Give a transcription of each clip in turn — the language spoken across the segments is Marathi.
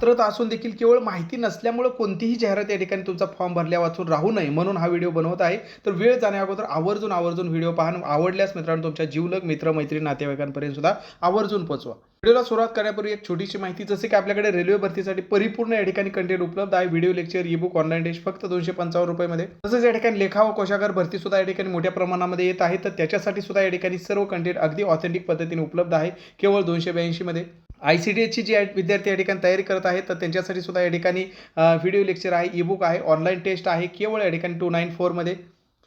पात्रता असून देखील केवळ माहिती नसल्यामुळे कोणतीही जाहिरात या ठिकाणी तुमचा फॉर्म भरल्या वाचून राहू नये म्हणून हा व्हिडिओ बनवत आहे. तर वेळ जाण्या अगोदर आवर्जून आवर्जून व्हिडिओ पहा आवडल्यास मित्रांनो तुमच्या जीवलग मित्र मैत्रीण नातेवाईकांपर्यंत सुद्धा आवर्जून पोचवा व्हिडिओला सुरुवात करण्यापूर्वी एक छोटीशी माहिती जसे की आपल्याकडे रेल्वे भरतीसाठी परिपूर्ण या ठिकाणी कंटेंट उपलब्ध आहे. Video lecture e book online test फक्त दोनशे पंचावन्न रुपयामध्ये. तसंच या ठिकाणी लेखा व कोशागार भरती सुद्धा या ठिकाणी मोठ्या प्रमाणामध्ये येत आहे. तर त्याच्यासाठी सुद्धा या ठिकाणी सर्व कंटेंट अगदी ऑथेंटिक पद्धतीने उपलब्ध आहे. केवळ दोनशे ब्याऐंशीमध्ये. आय सी डी एसची जी आहे विद्यार्थी या ठिकाणी तयारी करत आहेत तर त्यांच्यासाठी सुद्धा या ठिकाणी व्हिडिओ लेक्चर आहे ईबुक आहे ऑनलाईन टेस्ट आहे केवळ या ठिकाणी टू नाईन फोरमध्ये.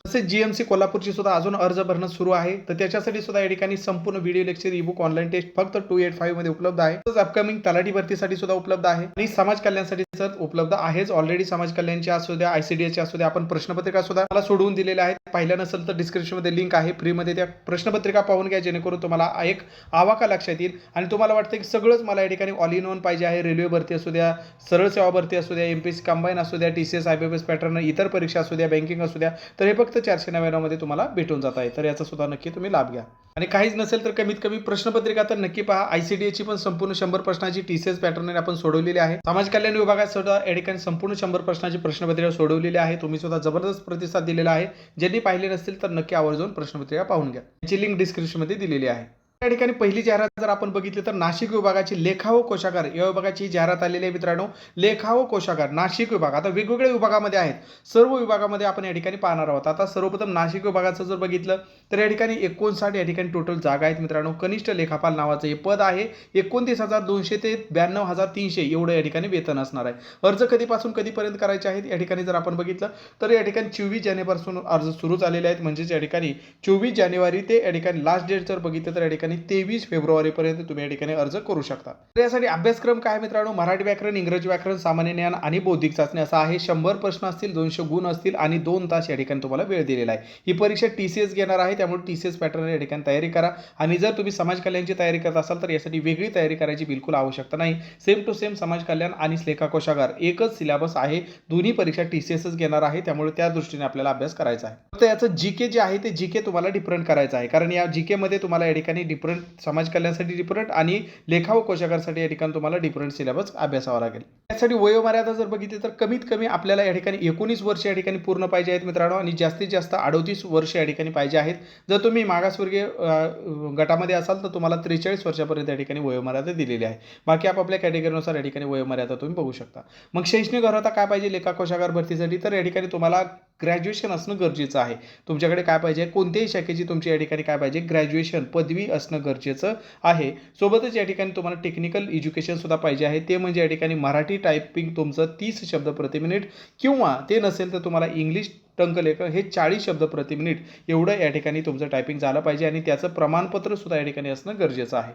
तसेच जी एम सी कोल्हापूरची सुद्धा अजून अर्ज भरणं सुरू आहे. तर त्याच्यासाठी सुद्धा या ठिकाणी संपूर्ण video lecture e book online test फक्त टू एट फाईव्हमध्ये उपलब्ध आहे. तसंच अपकमिंग तलाठी भरतीसाठी सुद्धा उपलब्ध आहे. आणि समाज कल्याणसाठी उपलब्ध आहेच. ऑलरेडी समाज कल्याणची असू द्या आय सी डी असू द्या आपण प्रश्नपत्रिका सुद्धा मला सोडवून दिलेल्या आहेत. पाहिलं नसेल तर डिस्क्रिप्शनमध्ये लिंक आहे. फ्रीमध्ये त्या प्रश्नपत्रिका पाहून घ्या जेणेकरून तुम्हाला एक आवाका लक्षात येईल. आणि तुम्हाला वाटतं की सगळंच मला या ठिकाणी ऑल इन वन पाहिजे आहे. रेल्वे भरती असू द्या सरळ सेवा भरती असू द्या एम पी एस कंबाईन असू द्या T C S I B S pattern इतर परीक्षा असू द्या बँकिंग असू द्या. तर हे फक्त चारशे नव्याण्णवमध्ये तुम्हाला भेटून जात आहे. तर याचा सुद्धा नक्की तुम्ही लाभ घ्या. आणि काहीच नसेल तर कमीत कमी प्रश्नपत्रिका तर नक्की पहा. आय सी डी एची पण संपूर्ण शंभर प्रश्नाची टी सी एस पॅटर्न आपण सोडवलेली आहे. समाज कल्याण विभागात सुद्धा या ठिकाणी संपूर्ण शंभर प्रश्नाची प्रश्नपत्रिका सोडवलेली आहे. तुम्ही सुद्धा जबरदस्त प्रतिसाद दिलेला आहे. ज्यांनी पाहिले नसतील तर नक्की आवर्जून प्रश्नपत्रिका पाहून घ्या. याची लिंक डिस्क्रिप्शनमध्ये दिलेली आहे. या ठिकाणी पहिली जाहिरात जर आपण बघितली तर नाशिक विभागाची लेखा व कोशागार या विभागाची जाहिरात आलेली आहे मित्रांनो. लेखा व कोशागार नाशिक विभाग. आता वेगवेगळ्या विभागामध्ये आहेत. सर्व विभागामध्ये आपण या ठिकाणी पाहणार आहोत. आता सर्वप्रथम नाशिक विभागाचं जर बघितलं तर या ठिकाणी एकोणसाठ या ठिकाणी टोटल जागा आहेत मित्रांनो. कनिष्ठ लेखापाल नावाचं हे पद आहे. एकोणतीस हजार दोनशे ते ब्याण्णव हजार तीनशे एवढं या ठिकाणी वेतन असणार आहे. अर्ज कधीपासून कधीपर्यंत करायचे आहेत? या ठिकाणी जर आपण बघितलं तर या ठिकाणी चोवीस जानेवारीपासून अर्ज सुरू झालेले आहेत. म्हणजेच या ठिकाणी चोवीस जानेवारी ते या ठिकाणी लास्ट डेट जर बघितलं तर या ठिकाणी तेवीस फेब्रुवारीपर्यंत तुम्ही या ठिकाणी अर्ज करू शकता. तर यासाठी अभ्यासक्रम काय मित्रांनो? मराठी व्याकरण इंग्रजी व्याकरण सामान्य ज्ञान आणि बौद्धिक चाचणी असा आहे. शंभर प्रश्न असतील दोनशे गुण असतील आणि दोन तास या ठिकाणी तुम्हाला वेळ दिलेला आहे. ही परीक्षा टी सी एस घेणार आहे त्यामुळे टी सी एस पॅटर्न या ठिकाणी तयारी करा. आणि जर तुम्ही समाज कल्याणची तयारी करत असाल तर यासाठी वेगळी तयारी करायची बिलकुल आवश्यकता नाही. सेम टू सेम समाज कल्याण आणि लेखा कोशागार एकच सिलेबस आहे. दोन्ही परीक्षा टी सी एसच घेणार आहे त्यामुळे त्या दृष्टीने आपल्याला अभ्यास करायचा आहे. तर याचं जी के जे आहे ते जी के तुम्हाला डिफरंट करायचं आहे. कारण या जी केमध्ये तुम्हाला या ठिकाणी डिफरंट समाज कल्याणासाठी डिफरंट आणि लेखा व कोशागारसाठी या ठिकाणी तुम्हाला डिफरंट सिलेबस अभ्यासावा लागेल. त्यासाठी वयोमर्यादा जर बघितली तर कमीत कमी आपल्याला या ठिकाणी एकोणीस वर्ष या ठिकाणी पूर्ण पाहिजे आहेत मित्रांनो आणि जास्तीत जास्त अडोतीस वर्ष या ठिकाणी पाहिजे आहेत. जर तुम्ही मागासवर्गीय गटामध्ये असाल तर तुम्हाला त्रेचाळीस वर्षापर्यंत या ठिकाणी वयोमर्यादा दिलेली आहे. बाकी आपापल्या कॅटेगरीनुसार या ठिकाणी वयोमर्यादा तुम्ही बघू शकता. मग शैक्षणिक अर्हता काय पाहिजे लेखा कोशागार भरतीसाठी? तर या ठिकाणी तुम्हाला ग्रॅज्युएशन असणं गरजेचं आहे. तुमच्याकडे काय पाहिजे? कोणत्याही शाखेची तुमची या ठिकाणी काय पाहिजे? ग्रॅज्युएशन पदवी असणं गरजेचं आहे. सोबतच या ठिकाणी तुम्हाला टेक्निकल एज्युकेशनसुद्धा पाहिजे आहे. ते म्हणजे या ठिकाणी मराठी टायपिंग तुमचं तीस शब्द प्रति मिनिट किंवा ते नसेल तर तुम्हाला इंग्लिश टंकलेखन हे चाळीस शब्द प्रति मिनिट एवढं या ठिकाणी तुमचं टायपिंग झालं पाहिजे आणि त्याचं प्रमाणपत्रसुद्धा या ठिकाणी असणं गरजेचं आहे.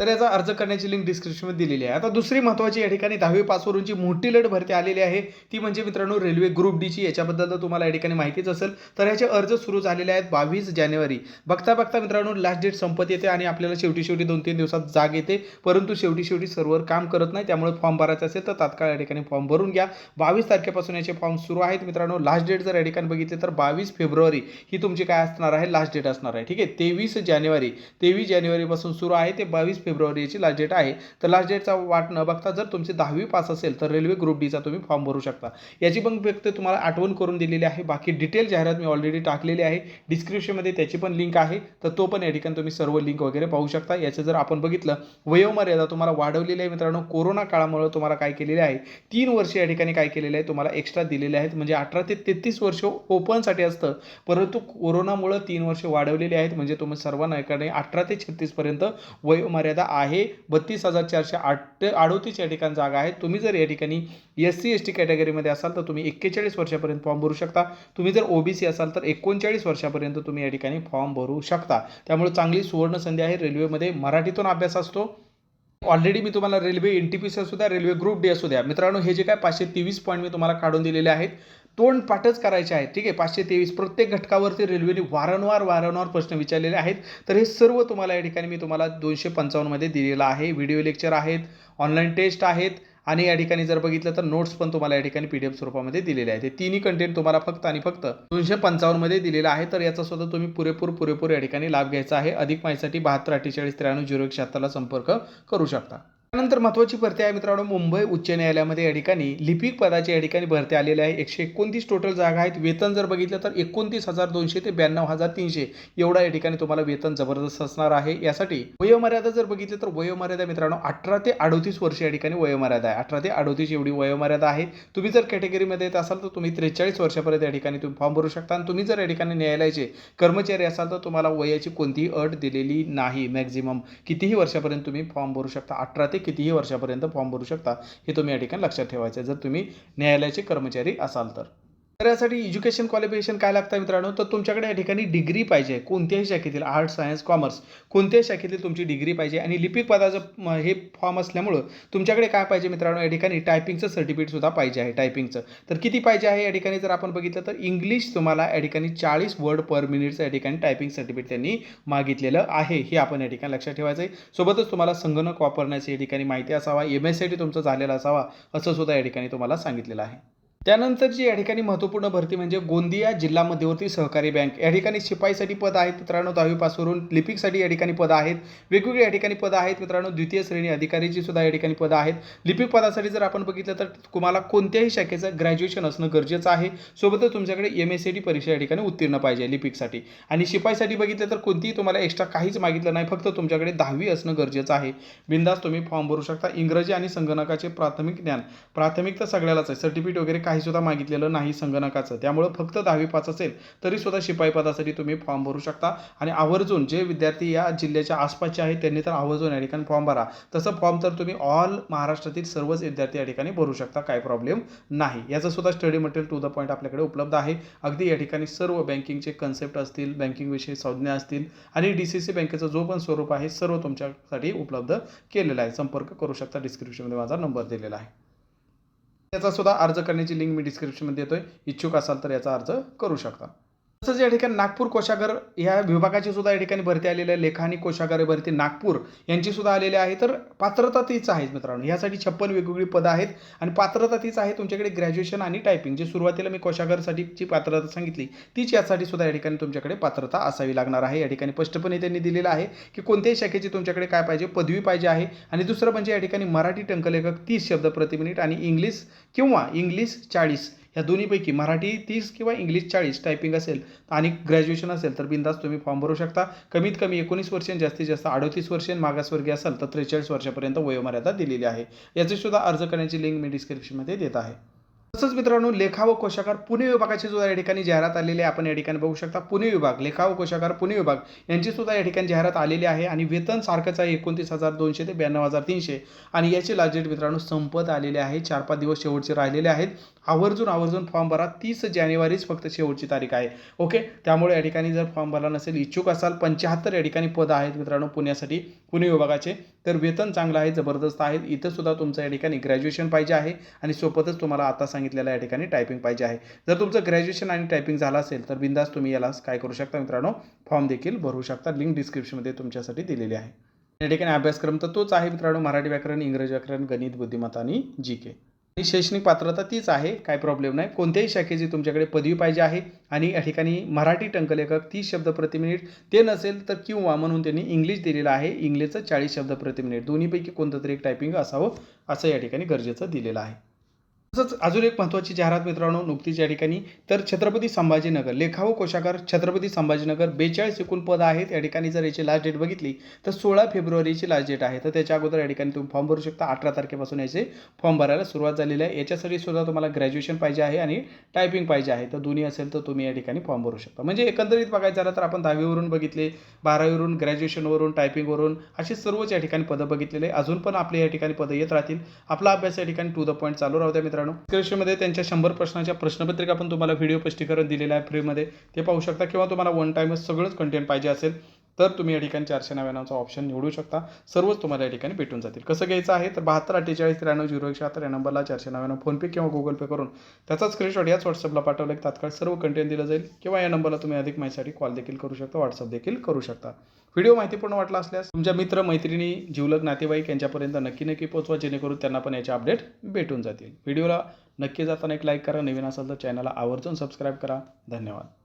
तर याचा अर्ज करण्याची लिंक डिस्क्रिप्शनमध्ये दिलेली आहे. आता दुसरी महत्त्वाची या ठिकाणी दहावी पासवरूनची मोठी लढ भरती आलेली आहे. ती म्हणजे मित्रांनो रेल्वे ग्रुप डीची याच्याबद्दल तर तुम्हाला या ठिकाणी माहितीच असेल. तर ह्याचे अर्ज सुरू झालेले आहेत बावीस जानेवारी. बघता बघता मित्रांनो लास्ट डेट संपत येते आणि आपल्याला शेवटी शेवटी दोन तीन दिवसात जाग येते. परंतु शेवटी शेवटी सर्व्हर काम करत नाही. त्यामुळे फॉर्म भरायचा असेल तर तात्काळ या ठिकाणी फॉर्म भरून घ्या. बावीस तारखेपासून याचे फॉर्म सुरू आहेत मित्रांनो. लास्ट डेट जर या ठिकाणी बघितले तर बावीस फेब्रुवारी ही तुमची काय असणार आहे? लास्ट डेट असणार आहे. ठीक आहे? तेवीस जानेवारी. तेवीस जानेवारीपासून सुरू आहे. ते बावीस फेब्रुवारीची लास्ट डेट आहे. तर लास्ट डेटचा वाट न बघता जर तुमची दहावी पास असेल तर रेल्वे ग्रुप डीचा तुम्ही फॉर्म भरू शकता. याची पण व्यक्त तुम्हाला आठवण करून दिलेली आहे. बाकी डिटेल जाहिरात मी ऑलरेडी टाकलेली आहे. डिस्क्रिप्शनमध्ये त्याची पण लिंक आहे. तर तो पण या ठिकाणी तुम्ही सर्व लिंक वगैरे पाहू शकता. याचं जर आपण बघितलं वयोमर्यादा तुम्हाला वाढवलेली आहे मित्रांनो. कोरोना काळामुळे तुम्हाला काय केलेले आहे? तीन वर्ष या ठिकाणी काय केलेले आहे? तुम्हाला एक्स्ट्रा दिलेले आहेत. म्हणजे अठरा ते तेहतीस वर्ष ओपनसाठी असतं. परंतु कोरोनामुळं तीन वर्ष वाढवलेली आहेत. म्हणजे तुम्ही सर्वांना एकाने अठरा ते छत्तीसपर्यंत वयोमर्यादा आहे. बत्तीस हजार चारशे आठ अडोतीस या ठिकाणी जागा आहेत. तुम्ही जर या ठिकाणी एस सी एस टी कॅटेगरीमध्ये असाल तर तुम्ही एक्केचाळीस वर्षापर्यंत फॉर्म भरू शकता. तुम्ही जर ओबीसी असाल तर एकोणचाळीस वर्षापर्यंत तुम्ही या ठिकाणी फॉर्म भरू शकता. त्यामुळे चांगली सुवर्ण संधी आहे. रेल्वेमध्ये मराठीतून अभ्यास असतो. ऑलरेडी मी तुम्हाला railway N T P C असू द्या रेल्वे ग्रुप डी असू द्या. मित्रांनो हे जे काय पाचशे तेवीस पॉईंट मी तुम्हाला काढून दिलेले आहेत तोंड पाठच करायचे आहेत. ठीक आहे पाचशे तेवीस प्रत्येक घटकावरती रेल्वेने वारंवार वारंवार प्रश्न विचारलेले आहेत. तर हे सर्व तुम्हाला या ठिकाणी मी तुम्हाला दोनशे पंचावन्नमध्ये दिलेलं आहे. व्हिडिओ लेक्चर आहेत ऑनलाईन टेस्ट आहेत आणि या ठिकाणी जर बघितलं तर नोट्स पण तुम्हाला या ठिकाणी पी डी एफ स्वरूपामध्ये दिलेले आहेत. हे तिन्ही कंटेंट तुम्हाला फक्त आणि फक्त दोनशे पंचावन्नमध्ये दिलेलं आहे. तर याचा सुद्धा तुम्ही पुरेपूर पुरेपूर या ठिकाणी लाभ घ्यायचा आहे. अधिक माहितीसाठी बहात्तर अठ्ठेचाळीस त्र्याण्णव झिरो एक शहात्तरला संपर्क करू शकता. त्यानंतर महत्त्वाची भरती आहे मित्रांनो मुंबई उच्च न्यायालयामध्ये या ठिकाणी लिपिक पदाच्या या ठिकाणी भरती आलेल्या आहे. एकशे एकोणतीस टोटल जागा आहेत. वेतन जर बघितलं तर एकोणतीस हजार दोनशे ते ब्याण्णव हजार तीनशे एवढा या ठिकाणी तुम्हाला वेतन जबरदस्त असणार आहे. यासाठी वयोमर्यादा जर बघितलं तर वयोमर्यादा मित्रांनो अठरा ते अडोतीस वर्ष या ठिकाणी वयोमर्यादा आहे. अठरा ते अडोतीस एवढी वयोमर्यादा आहे. तुम्ही जर कॅटेगरीमध्ये येत असाल तर तुम्ही त्रेचाळीस वर्षापर्यंत या ठिकाणी तुम्ही फॉर्म भरू शकता आणि तुम्ही जर या ठिकाणी न्यायालयाचे कर्मचारी असाल तर तुम्हाला वयाची कोणतीही अट दिलेली नाही. मॅक्झिमम कितीही वर्षापर्यंत तुम्ही फॉर्म भरू शकता. अठरा ते कितीही वर्षापर्यंत फॉर्म भरू शकता हे तुम्ही या ठिकाणी लक्षात ठेवायचं आहे. जर तुम्ही न्यायालयाचे कर्मचारी असाल तर. तर यासाठी एज्युकेशन क्वालिफिकेशन काय लागतं मित्रांनो? तर तुमच्याकडे या ठिकाणी डिग्री पाहिजे. कोणत्याही शाखेतील आर्ट्स सायन्स कॉमर्स कोणत्याही शाखेतील तुमची डिग्री पाहिजे. आणि लिपिक पदाचं हे फॉर्म असल्यामुळं तुमच्याकडे काय पाहिजे मित्रांनो? या ठिकाणी टायपिंगचं सर्टिफिकेटसुद्धा पाहिजे आहे टायपिंगचं तर किती पाहिजे आहे या ठिकाणी? जर आपण बघितलं तर इंग्लिश तुम्हाला या ठिकाणी चाळीस वर्ड पर मिनिटचं या ठिकाणी टायपिंग सर्टिफिकेट त्यांनी मागितलेलं आहे. हे आपण या ठिकाणी लक्षात ठेवायचं आहे सोबतच तुम्हाला संगणक वापरण्याची या ठिकाणी माहिती असावा. एम एस सी टी तुमचं झालेला असावा असं सुद्धा या ठिकाणी तुम्हाला सांगितलेलं आहे. त्यानंतरची या ठिकाणी महत्त्वपूर्ण भरती म्हणजे गोंदिया जिल्हा मध्यवर्ती सहकारी बँक. या ठिकाणी शिपाईसाठी पद आहेत. मित्रांनो दहावी पासवरून लिपिकसाठी या ठिकाणी पदं आहेत. वेगवेगळी या ठिकाणी पदं आहेत. मित्रांनो द्वितीय श्रेणी अधिकारीची सुद्धा या ठिकाणी पदं आहेत. लिपिक पदासाठी जर आपण बघितलं तर तुम्हाला कोणत्याही शाखेचं ग्रॅज्युएशन असणं गरजेचं आहे. सोबतच तुमच्याकडे एम एस सी टी परीक्षा या ठिकाणी उत्तीर्ण पाहिजे लिपिकसाठी. आणि शिपाईसाठी बघितलं तर कोणतीही तुम्हाला एक्स्ट्रा काहीच मागितलं नाही. फक्त तुमच्याकडे दहावी असणं गरजेचं आहे. बिंदास तुम्ही फॉर्म भरू शकता. इंग्रजी आणि संगणकाचे प्राथमिक ज्ञान प्राथमिक तर सगळ्यालाच आहे. सर्टिफिकेट वगैरे काही सुद्धा मागितलेलं नाही संगणकाचं. त्यामुळं फक्त दहावी पास असेल तरी सुद्धा शिपाई पदासाठी तुम्ही फॉर्म भरू शकता. आणि आवर्जून जे विद्यार्थी या जिल्ह्याच्या आसपासचे आहेत त्यांनी तर आवर्जून या ठिकाणी फॉर्म भरा. तसं फॉर्म तर तुम्ही ऑल महाराष्ट्रातील सर्वच विद्यार्थी या ठिकाणी भरू शकता काय प्रॉब्लेम नाही. याचं सुद्धा study material to the point आपल्याकडे उपलब्ध आहे. अगदी या ठिकाणी सर्व बँकिंगचे कन्सेप्ट असतील बँकिंगविषयी संज्ञा असतील आणि डी सी सी बँकेचं जो पण स्वरूप आहे सर्व तुमच्यासाठी उपलब्ध केलेलं आहे. संपर्क करू शकता डिस्क्रिप्शनमध्ये माझा नंबर दिलेला आहे. याचा सुद्धा अर्ज करण्याची लिंक मी डिस्क्रिप्शनमध्ये देतोय. इच्छुक असाल तर याचा अर्ज करू शकता. तसंच या ठिकाणी नागपूर कोशागर या विभागाची सुद्धा या ठिकाणी भरती आलेली आहे. लेखा आणि कोशागार भरती नागपूर यांची सुद्धा आलेली आहे. तर पात्रता तीच आहे मित्रांनो. यासाठी छप्पन वेगवेगळी पदं आहेत आणि पात्रता तीच आहे तुमच्याकडे ग्रॅज्युएशन आणि टायपिंग. जे सुरुवातीला मी कोशागरसाठीची पात्रता सांगितली तीच यासाठी सुद्धा या ठिकाणी तुमच्याकडे पात्रता असावी लागणार आहे. या ठिकाणी स्पष्टपणे त्यांनी दिलेलं आहे की कोणत्याही शाखेची तुमच्याकडे काय पाहिजे पदवी पाहिजे आहे. आणि दुसरं म्हणजे या ठिकाणी मराठी टंकलेखक तीस शब्द प्रति मिनिट आणि इंग्लिश किंवा इंग्लिश चाळीस या दोन्हीपैकी मराठी तीस किंवा इंग्लिश चाळीस टायपिंग असेल आणि ग्रॅज्युएशन असेल तर बिंदास तुम्ही फॉर्म भरू शकता. कमीत कमी एकोणीस वर्षे जास्तीत जास्त अडतीस वर्ष मागासवर्गीय असाल तर त्रेचाळीस वर्षापर्यंत वयोमर्यादा दिलेली आहे. याची सुद्धा अर्ज करण्याची लिंक मी डिस्क्रिप्शनमध्ये देत आहे. तसंच मित्रांनो लेखा व कोशागार पुणे विभागाची सुद्धा या ठिकाणी जाहिरात आलेली आहे. आपण या ठिकाणी बघू शकता पुणे विभाग लेखा व कोशागार पुणे विभाग यांची सुद्धा या ठिकाणी जाहिरात आलेली आहे आणि वेतन सारखंच आहे एकोणतीस हजार दोनशे ते ब्याण्णव हजार तीनशे. आणि याची लास्ट डेट मित्रांनो संपत आलेली आहे. चार पाच दिवस शेवटचे राहिलेले आहेत. आवर्जून आवर्जून फॉर्म भरा. तीस जानेवारीच फक्त शेवटची तारीख आहे. ओके? त्यामुळे या ठिकाणी जर फॉर्म भरला नसेल इच्छुक असाल पंच्याहत्तर या ठिकाणी पद आहेत मित्रांनो पुण्यासाठी पुणे विभागाचे तर वेतन चांगलं आहे जबरदस्त आहे इथं सुद्धा तुमचं या ठिकाणी ग्रॅज्युएशन पाहिजे आहे आणि सोबतच तुम्हाला आता सांगितलेलं या ठिकाणी टायपिंग पाहिजे आहे. जर तुमचं ग्रॅज्युएशन आणि टायपिंग झालं असेल तर बिंदास तुम्ही याला काय करू शकता मित्रांनो? फॉर्म देखील भरू शकता. लिंक डिस्क्रिप्शनमध्ये तुमच्यासाठी दिलेली आहे. या ठिकाणी अभ्यासक्रम तर तोच आहे मित्रांनो. मराठी व्याकरण इंग्रजी व्याकरण गणित बुद्धिमत्ता आणि जी के आणि शैक्षणिक पात्रता तीच आहे. काय प्रॉब्लेम नाही. कोणत्याही शाखेची तुमच्याकडे पदवी पाहिजे आहे. आणि या ठिकाणी मराठी टंकलेखक तीस शब्द प्रति मिनिट ते नसेल तर किंवा म्हणून त्यांनी इंग्लिश दिलेलं आहे. इंग्लिशचं चाळीस शब्द प्रति मिनिट दोन्हीपैकी कोणतं तरी एक टायपिंग असावं असं या ठिकाणी गरजेचं दिलेलं आहे. तसंच अजून एक महत्त्वाची जाहिरात मित्रांनो नुकतीच या ठिकाणी. तर छत्रपती संभाजीनगर लेखा व कोशागार छत्रपती संभाजीनगर बेचाळीस एकूण पद आहेत. या ठिकाणी जर याची लास्ट डेट बघितली तर सोळा फेब्रुवारीची लास्ट डेट आहे. तर त्याच्या अगोदर या ठिकाणी तुम्ही फॉर्म भरू शकता. अठरा तारखेपासून याचे फॉर्म भरायला सुरुवात झालेली आहे. याच्यासाठी सुद्धा तुम्हाला ग्रॅज्युएशन पाहिजे आहे आणि टायपिंग पाहिजे आहे. तर दोन्ही असेल तर तुम्ही या ठिकाणी फॉर्म भरू शकता. म्हणजे एकंदरीत बघायचं झालं तर आपण दहावीवरून बघितले बारावीवरून ग्रॅज्युएशनवरून टायपिंगवरून अशी सर्वच या ठिकाणी पदं बघितलेले अजून पण आपले या ठिकाणी पदं येत राहतील. आपला अभ्यास या ठिकाणी टू द पॉईंट चालू राहू द्या मित्रांनो. डिस्क्रिप्शनमध्ये त्यांच्या शंभर प्रश्नाच्या प्रश्नपत्रिका पण तुम्हाला व्हिडिओ स्पष्टीकरण दिलेलं आहे फ्रीमध्ये. ते पाहू शकता किंवा तुम्हाला वन टाईमच सगळंच कंटेंट पाहिजे असेल. तर तुम्ही या ठिकाणी चारशे नव्याण्णवचा ऑप्शन निवडू शकता. सर्वच तुम्हाला या ठिकाणी भेटून जातील. कसं घ्यायचं आहे? तर बहात्तर अठ्ठेचाळीस त्र्याण्णव झिरो एक शहात्तर या नंबरला चारशे नव्याण्णव फोनपे किंवा गुगल पे करून त्याचा स्क्रीनशॉट याच व्हॉट्सअपला पाठवलं की तात्काळ सर्व कंटेंट दिलं जाईल किंवा या नंबरला तुम्ही अधिक माहितीसाठी कॉल देखील करू शकता व्हॉट्सअप देखील करू शकता. व्हिडिओ माहितीपूर्ण वाटला असल्यास तुमच्या मित्र मैत्रिणी जीवलग नातेवाईक यांच्यापर्यंत नक्की नक्की पोचवा जेणेकरून त्यांना पण याचे अपडेट भेटून जातील. व्हिडिओला नक्की जाताना एक लाईक करा नवीन असाल तर चॅनलला आवर्जून सबस्क्राईब करा. धन्यवाद.